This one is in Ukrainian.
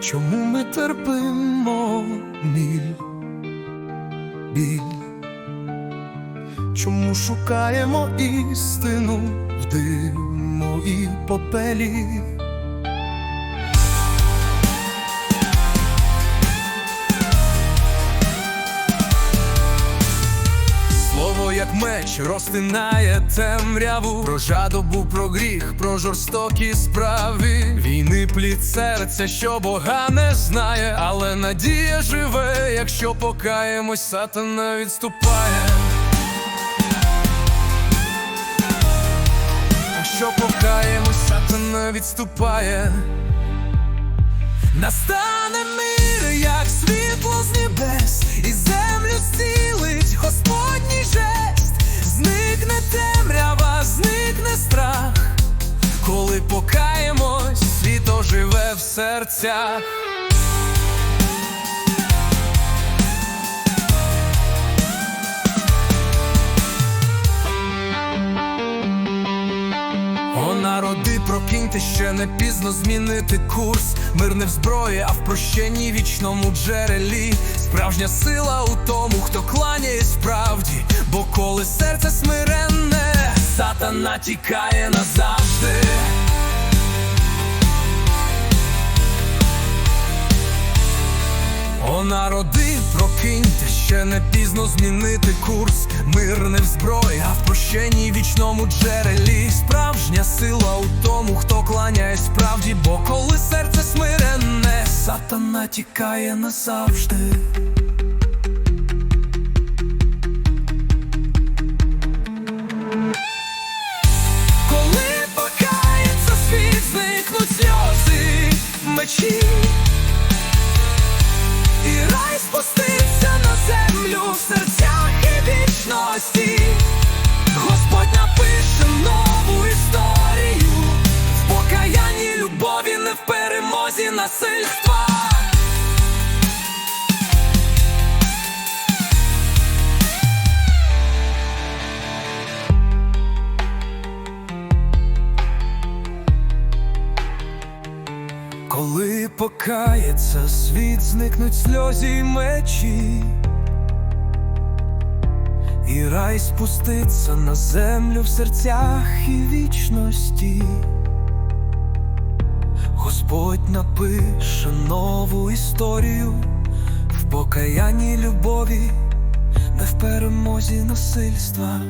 Чому ми терпимо біль? Біль? Чому шукаємо істину в диму і попелі? Як меч, розтинає темряву Про жадобу, про гріх, про жорстокі справи Війни плід серця, що Бога не знає, але надія живе, якщо покаємось, сатана відступає. Якщо покаємось, сатана відступає. Настане мир, як світло з небес, серцях. О, народи, прокиньте, ще не пізно змінити курс. Мир не в зброї, а в прощенні вічному джерелі. Справжня сила у тому, хто кланяє справді. Бо коли серце смиренне, сатана тікає назавжди. О, народи, прокиньте, ще не пізно змінити курс. Мир не в зброї, а в прощенні вічному джерелі. Справжня сила у тому, хто кланяє справді, бо коли серце смиренне, сатана тікає назавжди. Коли покається світ, зникнуть сльози, мечі. Насильства. Коли покається світ, зникнуть сльози й мечі, і рай спуститься на землю в серцях і вічності. Господь напише нову історію в покаянні любові, не в перемозі насильства.